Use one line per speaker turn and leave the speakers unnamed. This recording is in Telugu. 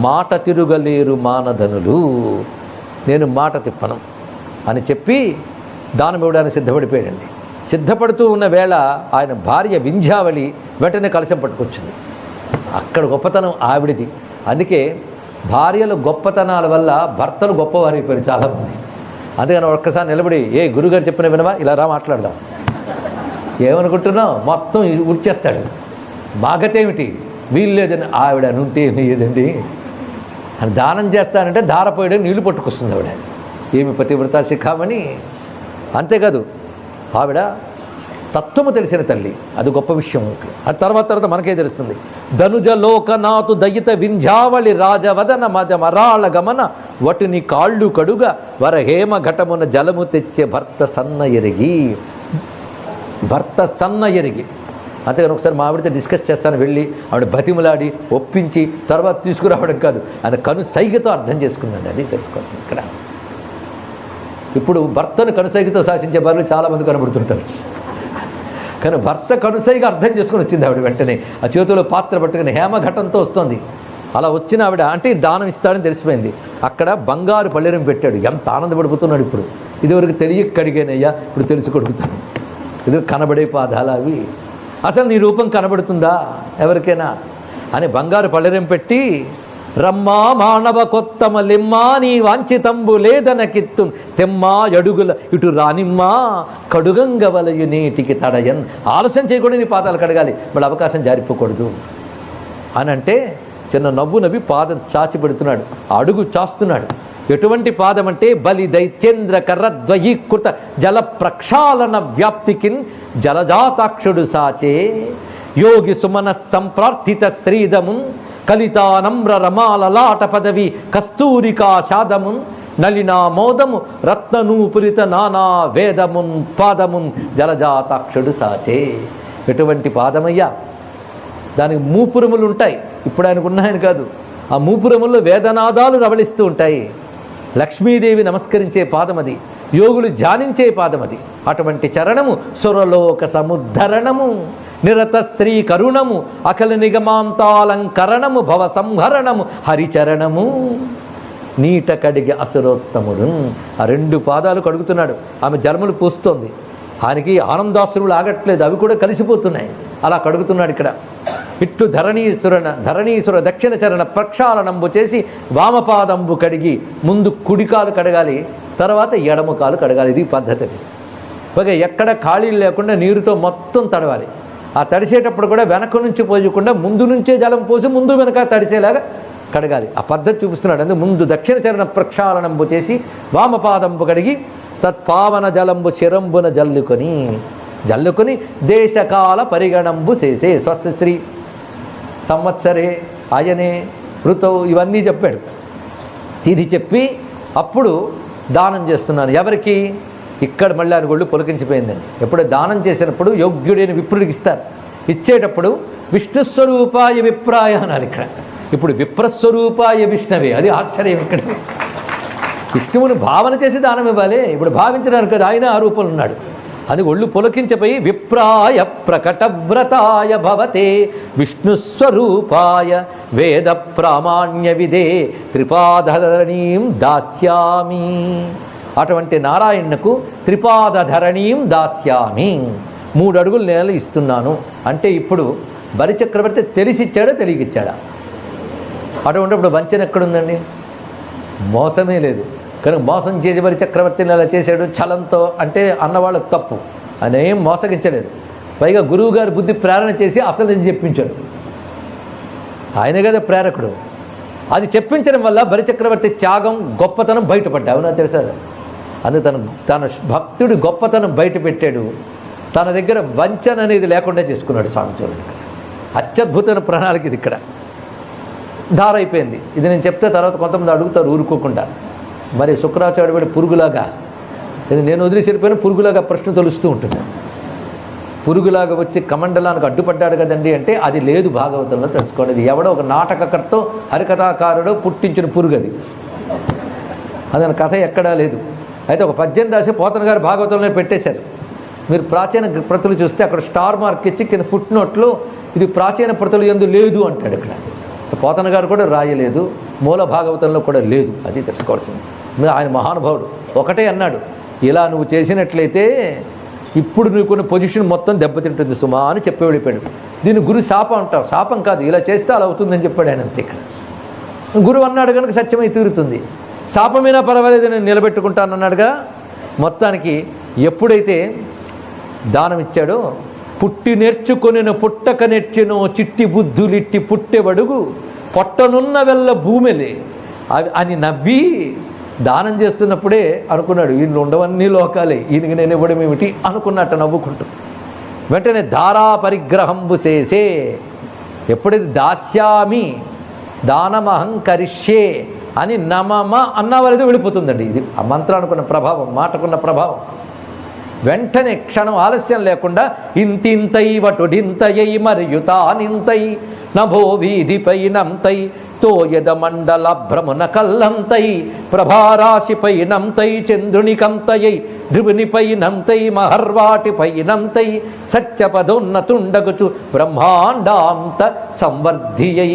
మాట తిరుగలేరు మానధనులు నేను మాట తిప్పను అని చెప్పి దానం ఇవ్వడానికి సిద్ధపడిపోయాడండి. సిద్ధపడుతూ ఉన్న వేళ ఆయన భార్య వింధ్యావళి వెంటనే కలశం పట్టుకొచ్చింది. అక్కడ గొప్పతనం ఆవిడిది. అందుకే భార్యల గొప్పతనాల వల్ల భర్తలు గొప్పవారైపోయారు చాలామంది. అందుకని ఒక్కసారి నిలబడి ఏ గురుగారు చెప్పిన వినవా? ఇలా రా మాట్లాడదాం. ఏమనుకుంటున్నావు? మొత్తం ఉరిచేస్తాడు. మాగతేమిటి వీల్లేదని ఆవిడ అనుంటే ఏదండి అని దానం చేస్తానంటే ధారపోయడం నీళ్ళు పట్టుకొస్తుంది ఆవిడ. ఏమి పతివ్రత శిఖామణి? అంతేకాదు ఆవిడ తత్వము తెలిసిన తల్లి. అది గొప్ప విషయం. ఆ తర్వాత తర్వాత మనకే తెలుస్తుంది. ధనుజ లోకనాథు దయిత వింధ్యావళి రాజవదన మద మరాళ గమన వటుని కాళ్ళు కడుగ వరహేమ ఘటమున జలము తెచ్చే భర్త సన్న ఎరిగి. భర్త సన్న ఎరిగి. అంతేగాని ఒకసారి మా ఆవిడతో డిస్కస్ చేస్తాను వెళ్ళి ఆవిడ బతిమలాడి ఒప్పించి తర్వాత తీసుకురావడం కాదు. ఆయన కను సైగతో అర్థం చేసుకుందండి అది తెలుసుకోవాల్సింది ఇక్కడ. ఇప్పుడు భర్తను కనుసైగతో శాసించే భార్యలు చాలామంది కనబడుతుంటారు. కానీ భర్త కనుసైగా అర్థం చేసుకుని వచ్చింది ఆవిడ వెంటనే. ఆ చేతిలో పాత్ర పట్టుకుని హేమఘటంతో వస్తుంది. అలా వచ్చిన ఆవిడ అంటే దానం ఇస్తాడని తెలిసిపోయింది. అక్కడ బంగారు పల్లెరం పెట్టాడు. ఎంత ఆనందపడిపోతున్నాడు ఇప్పుడు. ఇదివరకు తెలియక కడిగానయ్యా ఇప్పుడు తెలుసు కొడుకుతాను. ఇది కనబడే పాదాలు అవి. అసలు నీ రూపం కనబడుతుందా? ఎవరికైనా? అని బంగారు పళ్ళెరం పెట్టి రమ్మా మానవ కొత్తమ లిమ్మా నీ వాంఛితంబు లేదనకిత్తు తెమ్మా అడుగుల ఇటు రానిమ్మా కడుగంగ వలయు నీటికి తడయన్. ఆలస్యం చేయకూడదు నీ పాదాలు కడగాలి మళ్ళీ అవకాశం జారిపోకూడదు. అని అంటే చిన్న నవ్వు నవ్వి పాదం చాచి పెడుతున్నాడు అడుగు చాస్తున్నాడు. ఎటువంటి పాదం అంటే బలి దైత్యేంద్ర కర్రద్వయీకృత జల ప్రక్షాళన వ్యాప్తికిన్ జలజాతాక్షుడు సాచే. యోగి సుమన సంప్రార్థిత శ్రీదమున్ కలితానమ్ర రమాలలాట పదవి కస్తూరికా శాదమున్ నలినా మోదము రత్ననూపురిత నానా వేదమున్ పాదమున్ జలజాతాక్షుడు సాచే. ఎటువంటి పాదమయ్యా? దానికి మూపురములు ఉంటాయి. ఇప్పుడు ఆయనకు ఉన్నాయని కాదు. ఆ మూపురముల్లో వేదనాదాలు రవళిస్తూ ఉంటాయి. లక్ష్మీదేవి నమస్కరించే పాదమది యోగులు ధ్యానించే పాదమది. అటువంటి చరణము సురలోక సముద్ధరణము నిరత శ్రీ కరుణము అఖల నిగమాంతాలంకరణము భవ సంహరణము హరిచరణము. నీట కడిగి అసురోత్తముడు ఆ రెండు పాదాలు కడుగుతున్నాడు. ఆమె జలములు పూస్తోంది. ఆయనకి ఆనందాశ్రువులు ఆగట్లేదు అవి కూడా కలిసిపోతున్నాయి. అలా కడుగుతున్నాడు ఇక్కడ. ఇట్లు ధరణీశ్వరన ధరణీశ్వర దక్షిణ చరణ ప్రక్షాళనంబు చేసి వామపాదంబు కడిగి ముందు కుడికాలు కడగాలి తర్వాత ఎడమ కాలు కడగాలి. ఇది పద్ధతి. పైగా ఎక్కడ ఖాళీలు లేకుండా నీరుతో మొత్తం తడవాలి. ఆ తడిసేటప్పుడు కూడా వెనక నుంచి పోయకుండా ముందు నుంచే జలం పోసి ముందు వెనక తడిసేలాగా కడగాలి. ఆ పద్ధతి చూపిస్తున్నాడు. అంటే ముందు దక్షిణ చరణ ప్రక్షాళనంబు చేసి వామపాదంబు కడిగి తత్పావన జలంబు శిరంబున జల్లుకొని జల్లుకొని దేశకాల పరిగణంబు చేసే స్వస్త్రీ సంవత్సరే ఆయనే ఋతువు ఇవన్నీ చెప్పాడు. ఇది చెప్పి అప్పుడు దానం చేస్తున్నాను. ఎవరికి? ఇక్కడ మళ్ళీ ఆయన ఒళ్ళు పొలికించిపోయిందండి. ఎప్పుడు దానం చేసినప్పుడు యోగ్యుడైన విప్రుడికి ఇస్తారు. ఇచ్చేటప్పుడు విష్ణుస్వరూపాయ విప్రాయ అనాలి ఇక్కడ. ఇప్పుడు విప్రస్వరూపాయ విష్ణవే. అది ఆశ్చర్యం ఇక్కడ. విష్ణువుని భావన చేసి దానం ఇవ్వాలి. ఇప్పుడు భావించడానికి కదా ఆయన ఆ రూపంలో ఉన్నాడు. అది ఒళ్ళు పులకించపోయి విప్రాయ ప్రకటవ్రతాయ భవతే విష్ణుస్వరూపాయ వేద ప్రామాణ్య విదే త్రిపాదధరణీం దాస్యామి. అటువంటి నారాయణకు త్రిపాదధరణీం దాస్యామి. మూడు అడుగులు నేల ఇస్తున్నాను. అంటే ఇప్పుడు బలిచక్రవర్తి తెలిసిచ్చాడా తెలియకిచ్చాడా? అటువంటిప్పుడు వంచన ఎక్కడుందండి? మోసమే లేదు. కనుక మోసం చేసి మరి చక్రవర్తిని అలా చేశాడు చలంతో అంటే అన్నవాళ్ళకు తప్పు. ఆయన ఏం మోసగించలేదు. పైగా గురువు గారి బుద్ధి ప్రేరణ చేసి అసలు నేను చెప్పించాడు. ఆయన కదా ప్రేరకుడు. అది చెప్పించడం వల్ల బలిచక్రవర్తి త్యాగం గొప్పతనం బయటపడ్డా అవునా తెలుసా? అందుకు తన తన భక్తుడి గొప్పతనం బయట పెట్టాడు తన దగ్గర వంచన అనేది లేకుండా చేసుకున్నాడు స్వామి చూడండి అత్యద్భుతమైన ప్రణాళిక ఇది ఇక్కడ. ధార అయిపోయింది ఇది నేను చెప్తే తర్వాత కొంతమంది అడుగుతారు ఊరుకోకుండా. మరి శుక్రాచార్యుడు వాడి పురుగులాగా ఇది నేను వదిలేసి పురుగులాగా ప్రశ్న తెలుస్తూ ఉంటుంది. పురుగులాగా వచ్చి కమండలానికి అడ్డుపడ్డాడు కదండి అంటే అది లేదు భాగవతంలో తెలుసుకోండి. ఇది ఎవడో ఒక నాటకకర్తో హరికథాకారుడో పుట్టించిన పురుగు అది. అదని కథ ఎక్కడా లేదు. అయితే ఒక పద్యం రాసి పోతన గారు భాగవతంలో పెట్టేశారు. మీరు ప్రాచీన ప్రతులు చూస్తే అక్కడ స్టార్ మార్క్ ఇచ్చి కింద ఫుట్ నోట్లో ఇది ప్రాచీన ప్రతులు ఎందు లేదు అంటాడు ఇక్కడ. పోతన గారు కూడా రాయలేదు మూల భాగవతంలో కూడా లేదు అది తెలుసుకోవాల్సింది. ఆయన మహానుభావుడు. ఒకటే అన్నాడు ఇలా నువ్వు చేసినట్లయితే ఇప్పుడు నీకున్న పొజిషన్ మొత్తం దెబ్బతింటుంది సుమా అని చెప్పి వెళ్ళిపోయాడు. దీన్ని గురు శాపం అంటారు. శాపం కాదు ఇలా చేస్తే అలా అవుతుందని చెప్పాడు ఆయన అంతే ఇక్కడ. గురువు అన్నాడు కనుక సత్యమై తీరుతుంది. శాపమైనా పర్వాలేదు నేను నిలబెట్టుకుంటాను అన్నాడుగా మొత్తానికి ఎప్పుడైతే దానం ఇచ్చాడో పుట్టి నేర్చుకొనిన పుట్టక నెచ్చినో చిట్టి బుద్ధులిట్టి పుట్టెవడుగు? పొట్టనున్న వెళ్ళ భూమిలే అవి అని నవ్వి దానం చేస్తున్నప్పుడే అనుకున్నాడు ఈయన ఉండవన్నీ లోకాలే ఈయనకి నేను ఇవ్వడం ఏమిటి? అనుకున్నట్టు నవ్వుకుంటూ. వెంటనే ధారా పరిగ్రహంబు చేసే ఎప్పుడైతే దాస్యామి దానమహం కరిష్యే అని నమమ అన్నవారిది వెళ్ళిపోతుందండి ఇది ఆ మంత్రానుకున్న ప్రభావం మాటకున్న ప్రభావం. వెంటనే క్షణం ఆలస్యం లేకుండా ఇంతింతై వటుడింతయై మరియు తానింతై నభో వీధిపై నంతై తోయద మండల భ్రమున కల్లంతై ప్రభారాశిపై నంతై చంద్రునికంతయై ధ్రువునిపై నంతై మహర్వాటిపై నంతై సత్యపదోన్నతుండగుచు బ్రహ్మాండాంత సంవర్ధియై.